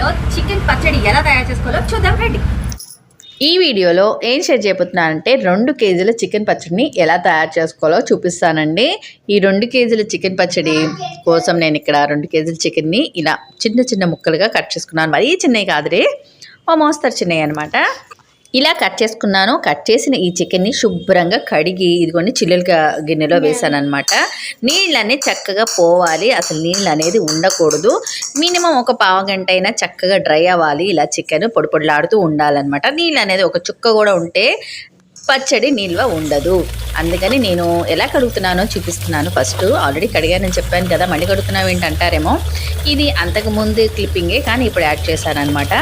వీడియోలో చికెన్ పచ్చడి ఎలా తయారు చేసుకోవాలో చూద్దాం రండి. ఈ వీడియోలో ఏం షేర్ చేయబోతున్నానంటే రెండు కేజీల చికెన్ పచ్చడిని ఎలా తయారు చేసుకోవాలో చూపిస్తానండి. ఈ రెండు కేజీల చికెన్ పచ్చడి కోసం నేను ఇక్కడ రెండు కేజీల చికెన్ని ఇలా చిన్న చిన్న ముక్కలుగా కట్ చేసుకున్నాను. మరీ చిన్నవి కాదురే ఓ మోస్తరు చిన్నవి అనమాట ఇలా కట్ చేసుకున్నాను. కట్ చేసిన ఈ చికెన్ని శుభ్రంగా కడిగి ఇదిగోండి చిల్లులుగా గిన్నెలో వేసాను అనమాట నీళ్ళన్నీ చక్కగా పోవాలి. అసలు నీళ్ళు అనేది ఉండకూడదు. మినిమం ఒక పావు గంట అయినా చక్కగా డ్రై అవ్వాలి. ఇలా చికెన్ పొడి పొడిలాడుతూ ఉండాలన్నమాట. నీళ్ళు అనేది ఒక చుక్క కూడా ఉంటే పచ్చడి నిల్వ ఉండదు. అందుకని నేను ఎలా కడుగుతున్నానో చూపిస్తున్నాను ఫస్ట్. ఆల్రెడీ కడిగానని చెప్పాను కదా మళ్ళీ కడుగుతున్నావు ఏంటంటారేమో ఇది అంతకు ముందు క్లిప్పింగే కానీ ఇప్పుడు యాడ్ చేశాను అనమాట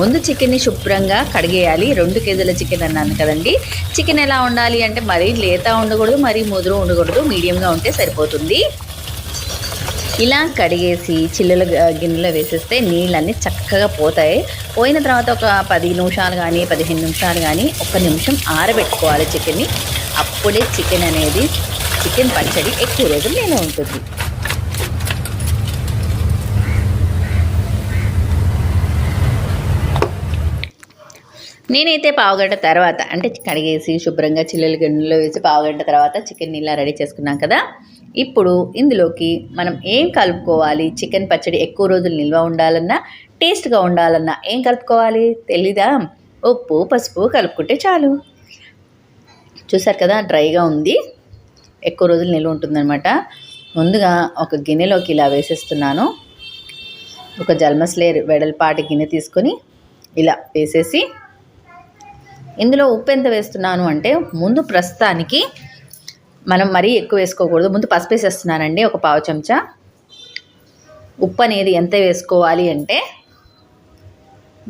ముందు చికెన్ని శుభ్రంగా కడిగేయాలి. రెండు కేజీల చికెన్ అన్నాను కదండి. చికెన్ ఎలా ఉండాలి అంటే మరీ లేత ఉండకూడదు మరీ ముదురు ఉండకూడదు. మీడియంగా ఉంటే సరిపోతుంది. ఇలా కడిగేసి చిల్లుల గిన్నెలో వేసేస్తే నీళ్ళన్నీ చక్కగా పోతాయి. పోయిన తర్వాత ఒక పది నిమిషాలు కానీ పదిహేను నిమిషాలు కానీ ఒక నిమిషం ఆరబెట్టుకోవాలి చికెన్ని. అప్పుడే చికెన్ అనేది చికెన్ పచ్చడి ఎక్కువ రోజులు నేను ఉంటుంది. నేనైతే పావుగంట తర్వాత అంటే కడిగేసి శుభ్రంగా చిల్లుల గిన్నెలో వేసి పావుగంట తర్వాత చికెన్ ఇలా రెడీ చేసుకున్నాం కదా. ఇప్పుడు ఇందులోకి మనం ఏం కలుపుకోవాలి? చికెన్ పచ్చడి ఎక్కువ రోజులు నిల్వ ఉండాలన్నా టేస్ట్గా ఉండాలన్నా ఏం కలుపుకోవాలి? తెలీదా? ఉప్పు పసుపు కలుపుకుంటే చాలు. చూసారు కదా డ్రైగా ఉంది. ఎక్కువ రోజులు నిల్వ ఉంటుందన్నమాట. ముందుగా ఒక గిన్నెలోకి ఇలా వేసేస్తున్నాను. ఒక జల్మస్లేర్ వెడల్పాటి గిన్నె తీసుకొని ఇలా వేసేసి ఇందులో ఉప్పు ఎంత వేస్తున్నాను అంటే ముందు ప్రస్తుతానికి మనం మరీ ఎక్కువ వేసుకోకూడదు. ముందు పసుపు వేసేస్తున్నానండి ఒక పావు చెంచా. ఉప్పు అనేది ఎంత వేసుకోవాలి అంటే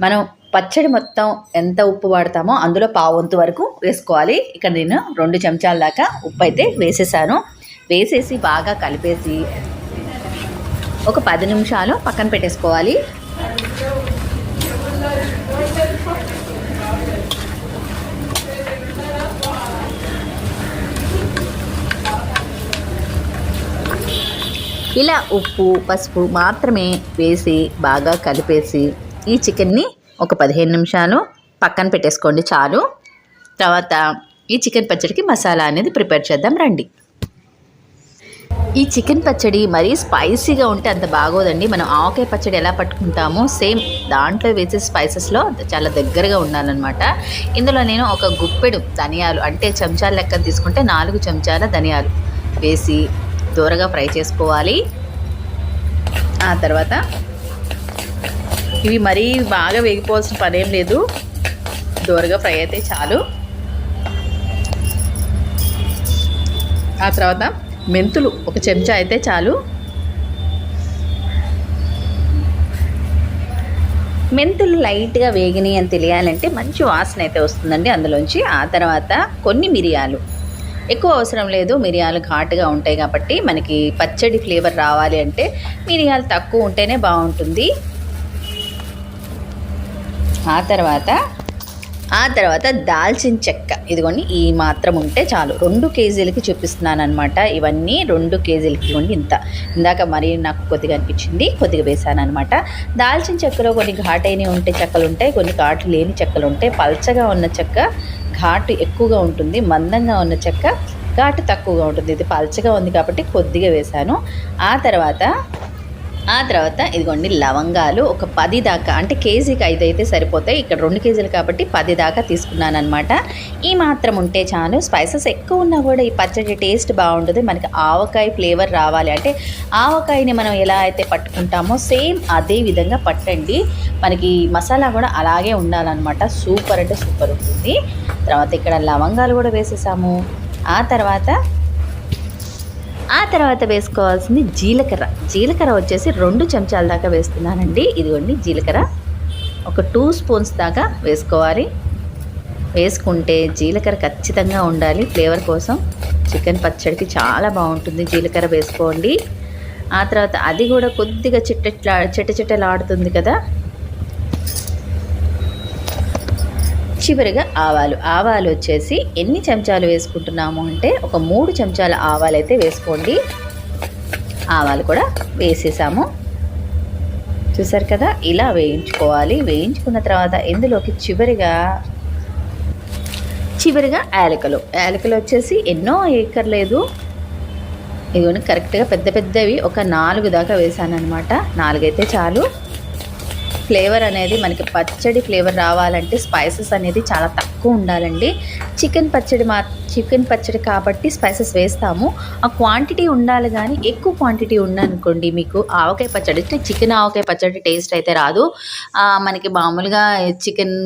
మనం పచ్చడి మొత్తం ఎంత ఉప్పు వాడతామో అందులో పావంతు వరకు వేసుకోవాలి. ఇక్కడ నేను రెండు చెంచాల దాకా ఉప్పు అయితే వేసేసాను. వేసేసి బాగా కలిపేసి ఒక పది నిమిషాలు పక్కన పెట్టేసుకోవాలి. ఇలా ఉప్పు పసుపు మాత్రమే వేసి బాగా కలిపేసి ఈ చికెన్ని ఒక పదిహేను నిమిషాలు పక్కన పెట్టేసుకోండి చాలు. తర్వాత ఈ చికెన్ పచ్చడికి మసాలా అనేది ప్రిపేర్ చేద్దాం రండి. ఈ చికెన్ పచ్చడి మరీ స్పైసీగా ఉంటే అంత బాగోదండి. మనం ఆవకాయ పచ్చడి ఎలా పట్టుకుంటామో సేమ్ దాంట్లో వేసే స్పైసెస్లో చాలా దగ్గరగా ఉండాలన్నమాట. ఇందులో నేను ఒక గుప్పెడు ధనియాలు అంటే చెంచాల లెక్క తీసుకుంటే నాలుగు చెంచాల ధనియాలు వేసి దూరగా ఫ్రై చేసుకోవాలి. ఆ తర్వాత ఇవి మరీ బాగా వేగిపోవాల్సిన పని ఏం లేదు. దూరగా ఫ్రై అయితే చాలు. ఆ తర్వాత మెంతులు ఒక చెంచా అయితే చాలు. మెంతులు లైట్గా వేగినాయి అని తెలియాలంటే మంచి వాసన అయితే వస్తుందండి అందులోంచి. ఆ తర్వాత కొన్ని మిరియాలు. ఎక్కువ అవసరం లేదు. మిరియాలు ఘాటుగా ఉంటాయి కాబట్టి మనకి పచ్చడి ఫ్లేవర్ రావాలి అంటే మిరియాలు తక్కువ ఉంటేనే బాగుంటుంది. ఆ తర్వాత ఆ తర్వాత దాల్చిన చెక్క. ఇదిగోండి ఈ మాత్రం ఉంటే చాలు. రెండు కేజీలకి చూపిస్తున్నాను అనమాట ఇవన్నీ రెండు కేజీలకి ఇవ్వండి ఇంత. ఇందాక మరి నాకు కొద్దిగా అనిపించింది కొద్దిగా వేసాను అనమాట దాల్చిన చెక్కలో కొన్ని ఘాటైనవి ఉంటే చెక్కలు ఉంటాయి కొన్ని ఘాటు లేని చెక్కలు ఉంటాయి పల్చగా ఉన్న చెక్క ఘాటు ఎక్కువగా ఉంటుంది మందంగా ఉన్న చెక్క ఘాటు తక్కువగా ఉంటుంది. ఇది పల్చగా ఉంది కాబట్టి కొద్దిగా వేశాను ఆ తర్వాత ఆ తర్వాత ఇదిగోండి లవంగాలు ఒక పది దాకా అంటే కేజీకి ఐదు అయితే సరిపోతాయి. ఇక్కడ రెండు కేజీలు కాబట్టి పది దాకా తీసుకున్నాను అనమాట ఈ మాత్రం ఉంటే చాలు. స్పైసెస్ ఎక్కువ ఉన్నా కూడా ఈ పచ్చడి టేస్ట్ బాగుంటుంది మనకి ఆవకాయ ఫ్లేవర్ రావాలి. అంటే ఆవకాయని మనం ఎలా అయితే పట్టుకుంటామో సేమ్ అదే విధంగా పట్టండి. మనకి మసాలా కూడా అలాగే ఉండాలన్నమాట. సూపర్ అంటే సూపర్ ఉంటుంది. తర్వాత ఇక్కడ లవంగాలు కూడా వేసేసాము. ఆ తర్వాత ఆ తర్వాత వేసుకోవాల్సింది జీలకర్ర. జీలకర్ర వచ్చేసి రెండు చెంచాల దాకా వేస్తున్నానండి. ఇదిగోండి జీలకర్ర. ఒక టూ స్పూన్స్ దాకా వేసుకోవాలి. వేసుకుంటే జీలకర్ర ఖచ్చితంగా ఉండాలి ఫ్లేవర్ కోసం. చికెన్ పచ్చడికి చాలా బాగుంటుంది జీలకర్ర వేసుకోండి. ఆ తర్వాత అది కూడా కొద్దిగా చిట్ట చిట్ట చిట్టలాడుతుంది కదా. చివరిగా ఆవాలు. ఆవాలు వచ్చేసి ఎన్ని చెంచాలు వేసుకుంటున్నాము అంటే ఒక మూడు చెంచాల ఆవాలు అయితే వేసుకోండి. ఆవాలు కూడా వేసేసాము. చూసారు కదా? ఇలా వేయించుకోవాలి. వేయించుకున్న తర్వాత ఇందులోకి చివరిగా చివరిగా యాలకలు. యాలకలు వచ్చేసి ఎన్నో ఏకర్లేదు ఇవన్నీ కరెక్ట్గా పెద్ద పెద్దవి. ఒక నాలుగు దాకా వేసాను అనమాట నాలుగైతే చాలు. ఫ్లేవర్ అనేది మనకి పచ్చడి ఫ్లేవర్ రావాలంటే స్పైసెస్ అనేది చాలా తక్కువ. ఉండాలండి. చికెన్ పచ్చడి మా చికెన్ పచ్చడి కాబట్టి స్పైసెస్ వేస్తాము. ఆ క్వాంటిటీ ఉండాలి కానీ ఎక్కువ క్వాంటిటీ ఉందనుకోండి మీకు ఆవకాయ పచ్చడి చికెన్ ఆవకాయ పచ్చడి టేస్ట్ అయితే రాదు. మనకి మామూలుగా చికెన్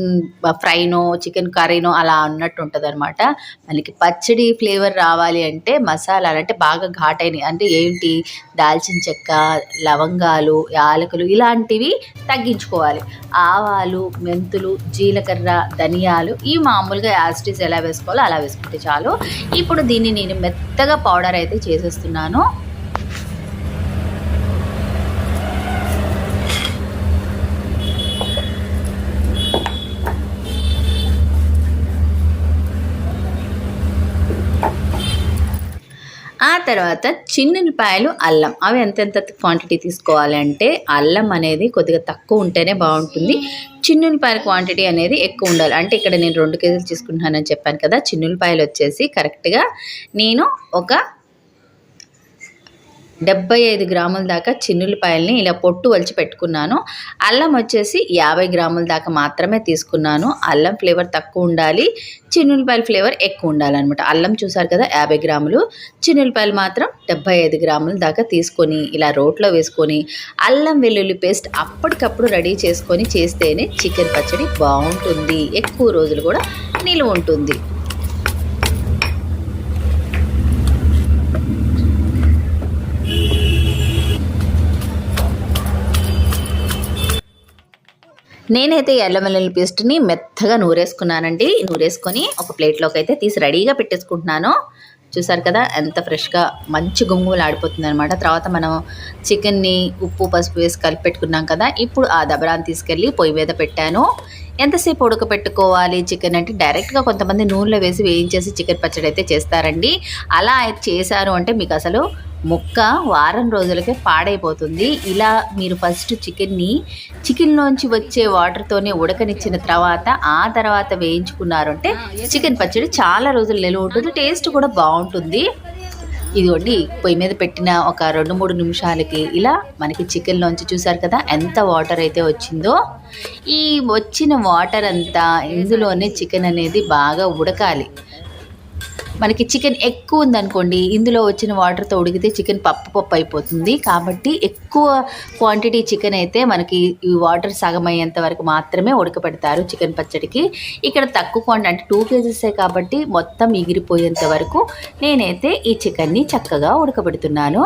ఫ్రైనో చికెన్ కర్రీనో అలా అన్నట్టు ఉంటుంది అనమాట మనకి పచ్చడి ఫ్లేవర్ రావాలి అంటే మసాలాలు అంటే బాగా ఘాటైనవి అంటే ఏంటి? దాల్చిన చెక్క లవంగాలు యాలకులు ఇలాంటివి తగ్గించుకోవాలి. ఆవాలు మెంతులు జీలకర్ర ధనియాలు ఈ మామూలుగా యాస్టీస్ ఎలా వేసుకోవాలో అలా వేసుకుంటే చాలు. ఇప్పుడు దీన్ని నేను మెత్తగా పౌడర్ అయితే చేసేస్తున్నాను ఆ తర్వాత చిన్నపాయలు అల్లం. అవి ఎంతెంత క్వాంటిటీ తీసుకోవాలంటే అల్లం అనేది కొద్దిగా తక్కువ ఉంటేనే బాగుంటుంది. చిన్నులపాయల క్వాంటిటీ అనేది ఎక్కువ ఉండాలి. అంటే ఇక్కడ నేను రెండు కేజీలు తీసుకుంటున్నానని చెప్పాను కదా చిన్నులపాయలు వచ్చేసి కరెక్ట్గా నేను ఒక డెబ్బై ఐదు గ్రాముల దాకా చిన్నులపాయలని ఇలా పొట్టు వలిచి పెట్టుకున్నాను. అల్లం వచ్చేసి యాభై గ్రాముల దాకా మాత్రమే తీసుకున్నాను. అల్లం ఫ్లేవర్ తక్కువ ఉండాలి. చిన్నులపాయల ఫ్లేవర్ ఎక్కువ ఉండాలన్నమాట. అల్లం చూసారు కదా యాభై గ్రాములు. చిన్నులపాయలు మాత్రం డెబ్బై ఐదు గ్రాముల దాకా తీసుకొని ఇలా రోట్లో వేసుకొని అల్లం వెల్లుల్లి పేస్ట్ అప్పటికప్పుడు రెడీ చేసుకొని చేస్తేనే చికెన్ పచ్చడి బాగుంటుంది. ఎక్కువ రోజులు కూడా నిలువ ఉంటుంది. నేనైతే ఈ వెల్లుల్లి పేస్ట్ని మెత్తగా నూరేసుకున్నానండి. నూరేసుకొని ఒక ప్లేట్లోకి అయితే తీసి రెడీగా పెట్టేసుకుంటున్నాను. చూసారు కదా ఎంత ఫ్రెష్గా మంచి గుమ్ములు ఆడిపోతుంది అనమాట తర్వాత మనం చికెన్ని ఉప్పు పసుపు వేసి కలిపి పెట్టుకున్నాం కదా ఇప్పుడు ఆ దబరాన్ని తీసుకెళ్ళి పొయ్యి మీద పెట్టాను. ఎంతసేపు ఉడకపెట్టుకోవాలి చికెన్ అంటే డైరెక్ట్గా కొంతమంది నూనెలో వేసి వేయించేసి చికెన్ పచ్చడి అయితే చేస్తారండి. అలా అయితే చేశారు అంటే మీకు అసలు ముక్క వారం రోజులకే పాడైపోతుంది. ఇలా మీరు ఫస్ట్ చికెన్ని చికెన్లోంచి వచ్చే వాటర్తోనే ఉడకనిచ్చిన తర్వాత ఆ తర్వాత వేయించుకున్నారు అంటే చికెన్ పచ్చడి చాలా రోజులు నిలువ ఉంటుంది టేస్ట్ కూడా బాగుంటుంది. ఇదిగోండి పొయ్యి మీద పెట్టిన ఒక రెండు మూడు నిమిషాలకి ఇలా మనకి చికెన్లోంచి చూసారు కదా ఎంత వాటర్ అయితే వచ్చిందో. ఈ వచ్చిన వాటర్ అంతా ఇందులోనే చికెన్ అనేది బాగా ఉడకాలి. మనకి చికెన్ ఎక్కువ ఉందనుకోండి ఇందులో వచ్చిన వాటర్తో ఉడికితే చికెన్ పప్పు పప్పు అయిపోతుంది. కాబట్టి ఎక్కువ క్వాంటిటీ చికెన్ అయితే మనకి ఈ వాటర్ సగం అయ్యేంత వరకు మాత్రమే ఉడకబెడతారు చికెన్ పచ్చడికి. ఇక్కడ తక్కువ క్వాంటిటీ అంటే టూ కేజెసే కాబట్టి మొత్తం ఎగిరిపోయేంత వరకు నేనైతే ఈ చికెన్ని చక్కగా ఉడకబెడుతున్నాను.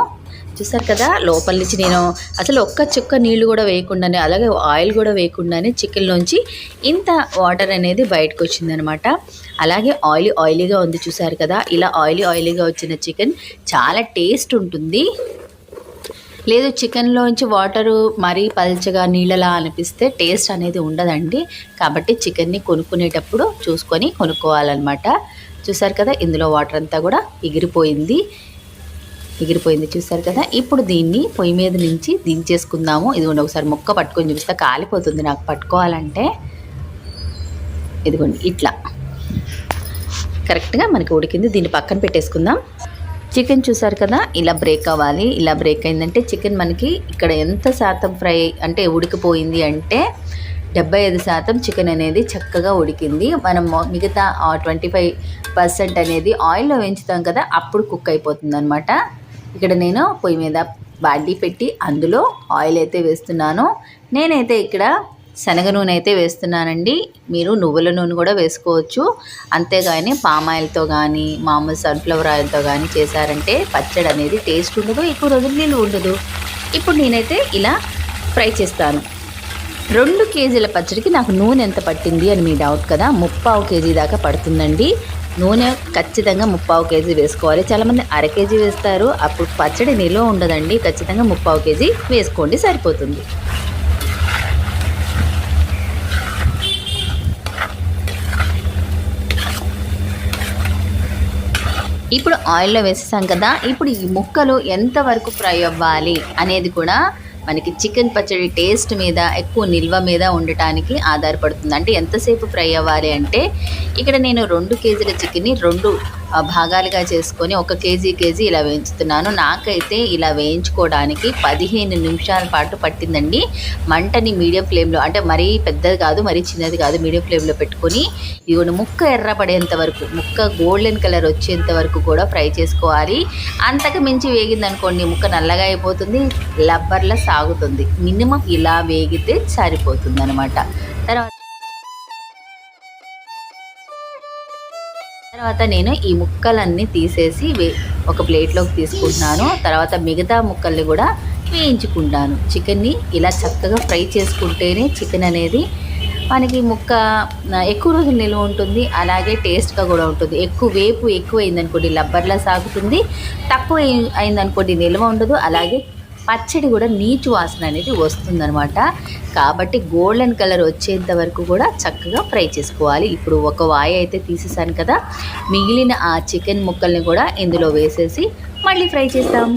చూసారు కదా? లోపల నుంచి నేను అసలు ఒక్క చుక్క నీళ్ళు కూడా వేయకుండానే అలాగే ఆయిల్ కూడా వేయకుండానే చికెన్లోంచి ఇంత వాటర్ అనేది బయటకు వచ్చిందనమాట. అలాగే ఆయిలీ ఆయిలీగా ఉంది చూసారు కదా? ఇలా ఆయిలీ ఆయిలీగా వచ్చిన చికెన్ చాలా టేస్ట్ ఉంటుంది. లేదు చికెన్లోంచి వాటరు మరీ పల్చగా నీళ్ళలా అనిపిస్తే టేస్ట్ అనేది ఉండదండి. కాబట్టి చికెన్ని కొనుక్కునేటప్పుడు చూసుకొని కొనుక్కోవాలన్నమాట. చూసారు కదా? ఇందులో వాటర్ అంతా కూడా ఎగిరిపోయింది. ఎగిరిపోయింది. చూసారు కదా? ఇప్పుడు దీన్ని పొయ్యి మీద నుంచి దించేసుకుందాము. ఇదిగోండి ఒకసారి ముక్క పట్టుకొని చూపిస్తే. కాలిపోతుంది నాకు పట్టుకోవాలంటే. ఇదిగోండి ఇట్లా. కరెక్ట్గా మనకి ఉడికింది. దీన్ని పక్కన పెట్టేసుకుందాం. చికెన్ చూసారు కదా? ఇలా బ్రేక్ అవ్వాలి. ఇలా బ్రేక్ అయిందంటే చికెన్ మనకి ఇక్కడ ఎంత శాతం ఫ్రై అంటే ఉడికిపోయింది అంటే డెబ్బై ఐదు శాతం చికెన్ అనేది చక్కగా ఉడికింది. మనం మిగతా ట్వంటీ ఫైవ్ పర్సెంట్ అనేది ఆయిల్లో వేయించుతాం కదా? అప్పుడు కుక్ అయిపోతుంది అనమాట ఇక్కడ నేను పొయ్యి మీద బాడీ పెట్టి అందులో ఆయిల్ అయితే వేస్తున్నాను. నేనైతే ఇక్కడ శనగ నూనె అయితే వేస్తున్నానండి. మీరు నువ్వుల నూనె కూడా వేసుకోవచ్చు. అంతేగాని పామ్ ఆయిల్తో కానీ మామూలు సన్ఫ్లవర్ ఆయిల్తో కానీ చేశారంటే పచ్చడి అనేది టేస్ట్ ఉండదు ఎక్కువ రోజులు నీళ్ళు ఉండదు. ఇప్పుడు నేనైతే ఇలా ఫ్రై చేస్తాను. రెండు కేజీల పచ్చడికి నాకు నూనె ఎంత పట్టింది అని మీ డౌట్ కదా? ముప్పావు కేజీ దాకా పడుతుందండి. నూనె ఖచ్చితంగా ముప్పావు కేజీ వేసుకోవాలి. చాలామంది అర కేజీ వేస్తారు. అప్పుడు పచ్చడి నిల్వ ఉండదండి. ఖచ్చితంగా ముప్పావు కేజీ వేసుకోండి సరిపోతుంది. ఇప్పుడు ఆయిల్లో వేసేసాం కదా. ఇప్పుడు ఈ ముక్కలు ఎంతవరకు ఫ్రై అవ్వాలి అనేది కూడా మనకి చికెన్ పచ్చడి టేస్ట్ మీద ఎక్కువ నిల్వ మీద ఉండటానికి ఆధారపడుతుంది. అంటే ఎంతసేపు ఫ్రై అవ్వాలి అంటే ఇక్కడ నేను రెండు కేజీల చికెన్ని రెండు భాగాలుగా చేసుకొని ఒక కేజీ కేజీ ఇలా వేయించుతున్నాను. నాకైతే ఇలా వేయించుకోవడానికి పదిహేను నిమిషాల పాటు పట్టిందండి. మంటని మీడియం ఫ్లేమ్లో అంటే మరీ పెద్దది కాదు మరీ చిన్నది కాదు మీడియం ఫ్లేమ్లో పెట్టుకొని ఇవి ముక్క ఎర్రపడేంత వరకు ముక్క గోల్డెన్ కలర్ వచ్చేంత వరకు కూడా ఫ్రై చేసుకోవాలి. అంతకు మించి వేగింది అనుకోండి ముక్క నల్లగా అయిపోతుంది లబ్బర్లా సాగుతుంది. మినిమం ఇలా వేగితే సరిపోతుంది అనమాట తర్వాత నేను ఈ ముక్కలన్నీ తీసేసి వే ఒక ప్లేట్లోకి తీసుకుంటున్నాను. తర్వాత మిగతా ముక్కల్ని కూడా వేయించుకుంటాను. చికెన్ని ఇలా చక్కగా ఫ్రై చేసుకుంటేనే చికెన్ అనేది మనకి ముక్క ఎక్కువ రోజులు నిల్వ ఉంటుంది. అలాగే టేస్ట్గా కూడా ఉంటుంది. ఎక్కువ వేపు ఎక్కువ అయిందనుకోండి లబ్బర్లా సాగుతుంది. తక్కువ అయిందనుకోండి నిల్వ ఉండదు. అలాగే పచ్చడి కూడా నీచు వాసన అనేది వస్తుందనమాట కాబట్టి గోల్డెన్ కలర్ వచ్చేంత వరకు కూడా చక్కగా ఫ్రై చేసుకోవాలి. ఇప్పుడు ఒక వాయి అయితే తీసేసాను కదా మిగిలిన ఆ చికెన్ ముక్కల్ని కూడా ఇందులో వేసేసి మళ్ళీ ఫ్రై చేస్తాం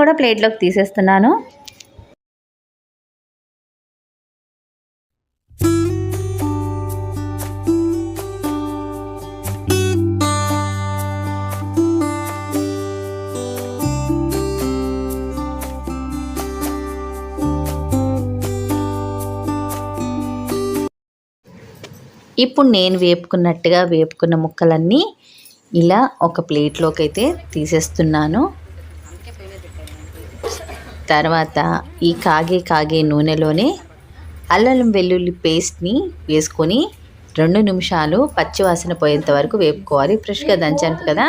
కూడా ప్లేట్లోకి తీసేస్తున్నాను. ఇప్పుడు నేను వేపుకున్నట్టుగా వేపుకున్న ముక్కలన్నీ ఇలా ఒక ప్లేట్లోకి అయితే తీసేస్తున్నాను. తర్వాత ఈ కాగే కాగే నూనెలోనే అల్లం వెల్లుల్లి పేస్ట్ని వేసుకొని రెండు నిమిషాలు పచ్చివాసన పోయేంత వరకు వేపుకోవాలి. ఫ్రెష్గా దంచాను కదా.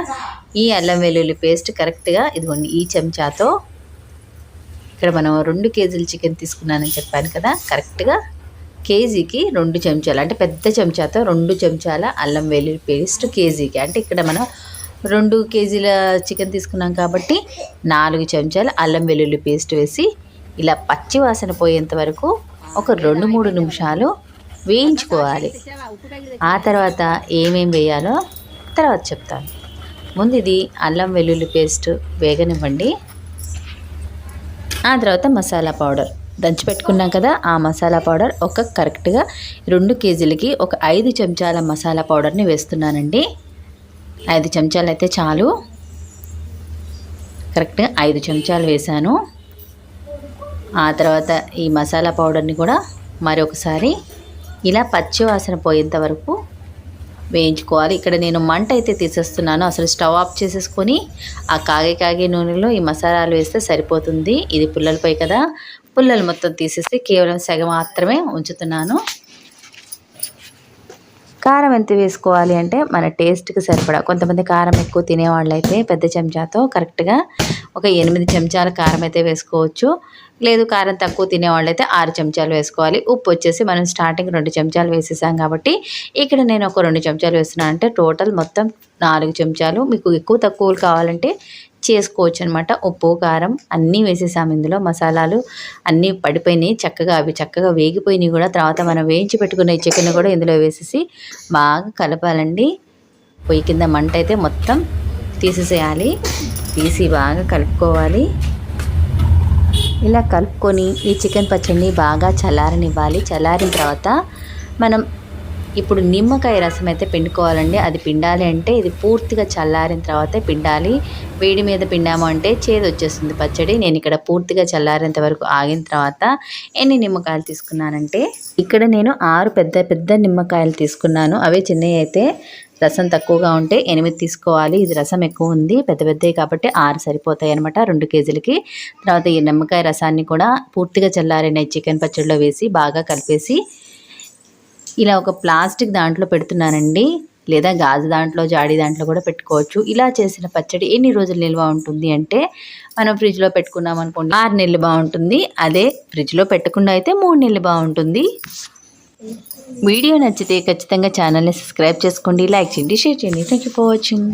ఈ అల్లం వెల్లుల్లి పేస్ట్ కరెక్ట్గా ఇదిగోండి ఈ చెంచాతో ఇక్కడ మనం రెండు కేజీలు చికెన్ తీసుకున్నానని చెప్పాను కదా. కరెక్ట్గా కేజీకి రెండు చెంచాలు అంటే పెద్ద చెంచాతో రెండు చెంచాల అల్లం వెల్లుల్లి పేస్ట్ కేజీకి. అంటే ఇక్కడ మనం రెండు కేజీల చికెన్ తీసుకున్నాం కాబట్టి నాలుగు చెంచాలు అల్లం వెల్లుల్లి పేస్ట్ వేసి ఇలా పచ్చి వాసన పోయేంత వరకు ఒక రెండు మూడు నిమిషాలు వేయించుకోవాలి. ఆ తర్వాత ఏమేం వేయాలో తర్వాత చెప్తాను. ముందు ఇది అల్లం వెల్లుల్లి పేస్ట్ వేగనివ్వండి. ఆ తర్వాత మసాలా పౌడర్. దంచి పెట్టుకున్నాం కదా ఆ మసాలా పౌడర్ ఒక కరెక్ట్గా రెండు కేజీలకి ఒక ఐదు చెంచాల మసాలా పౌడర్ని వేస్తున్నానండి. ఐదు చెంచాలు అయితే చాలు. కరెక్ట్గా ఐదు చెంచాలు వేసాను. ఆ తర్వాత ఈ మసాలా పౌడర్ని కూడా మరొకసారి ఇలా పచ్చి వాసన పోయేంత వరకు వేయించుకోవాలి. ఇక్కడ నేను మంట అయితే తీసేస్తున్నాను. అసలు స్టవ్ ఆఫ్ చేసేసుకొని ఆ కాగే కాగే నూనెలో ఈ మసాలాలు వేస్తే సరిపోతుంది. ఇది పుల్లలపై కదా. పుల్లలు మొత్తం తీసేసి కేవలం సగ మాత్రమే ఉంచుతున్నాను. కారం ఎంత వేసుకోవాలి అంటే మన టేస్ట్కి సరిపడా. కొంతమంది కారం ఎక్కువ తినేవాళ్ళు అయితే పెద్ద చెంచాతో కరెక్ట్గా ఒక ఎనిమిది చెంచాల కారం అయితే వేసుకోవచ్చు. లేదు కారం తక్కువ తినేవాళ్ళు అయితే ఆరు చెంచాలు వేసుకోవాలి. ఉప్పు వచ్చేసి మనం స్టార్టింగ్ రెండు చెంచాలు వేసేసాం కాబట్టి ఇక్కడ నేను ఒక రెండు చెంచాలు వేస్తున్నాను అంటే టోటల్ మొత్తం నాలుగు చెంచాలు. మీకు ఎక్కువ తక్కువలు కావాలంటే చేసుకోవచ్చు అనమాట ఉప్పు కారం అన్నీ వేసేసాము ఇందులో. మసాలాలు అన్నీ పడిపోయినాయి. చక్కగా అవి చక్కగా వేగిపోయినాయి కూడా. తర్వాత మనం వేయించి పెట్టుకున్న ఈ చికెన్ కూడా ఇందులో వేసేసి బాగా కలపాలండి. పొయ్యి కింద మంట అయితే మొత్తం తీసేసేయాలి. తీసి బాగా కలుపుకోవాలి. ఇలా కలుపుకొని ఈ చికెన్ పచ్చడిని బాగా చల్లారనివ్వాలి. చల్లారిన తర్వాత మనం ఇప్పుడు నిమ్మకాయ రసం అయితే పిండుకోవాలండి. అది పిండాలి అంటే ఇది పూర్తిగా చల్లారిన తర్వాతే పిండాలి. వేడి మీద పిండాము అంటే చేదు వచ్చేస్తుంది పచ్చడి. నేను ఇక్కడ పూర్తిగా చల్లారేంత వరకు ఆగిన తర్వాత ఎన్ని నిమ్మకాయలు తీసుకున్నానంటే ఇక్కడ నేను ఆరు పెద్ద పెద్ద నిమ్మకాయలు తీసుకున్నాను. అవే చిన్నవి అయితే రసం తక్కువగా ఉంటే ఎనిమిది తీసుకోవాలి. ఇది రసం ఎక్కువ ఉంది. పెద్ద పెద్దవి కాబట్టి ఆరు సరిపోతాయి అనమాట రెండు కేజీలకి. తర్వాత ఈ నిమ్మకాయ రసాన్ని కూడా పూర్తిగా చల్లారిన చికెన్ పచ్చడిలో వేసి బాగా కలిపేసి ఇలా ఒక ప్లాస్టిక్ దాంట్లో పెడుతున్నానండి. లేదా గాజు దాంట్లో జాడి దాంట్లో కూడా పెట్టుకోవచ్చు. ఇలా చేసిన పచ్చడి ఎన్ని రోజులు నిల్వ ఉంటుంది అంటే మనం ఫ్రిడ్జ్లో పెట్టుకున్నాం అనుకోండి ఆరు నెలలు బాగుంటుంది. అదే ఫ్రిడ్జ్లో పెట్టకుండా అయితే మూడు నెలలు బాగుంటుంది. వీడియో నచ్చితే ఖచ్చితంగా ఛానల్ని సబ్స్క్రైబ్ చేసుకోండి లైక్ చేయండి షేర్ చేయండి. Thank you for watching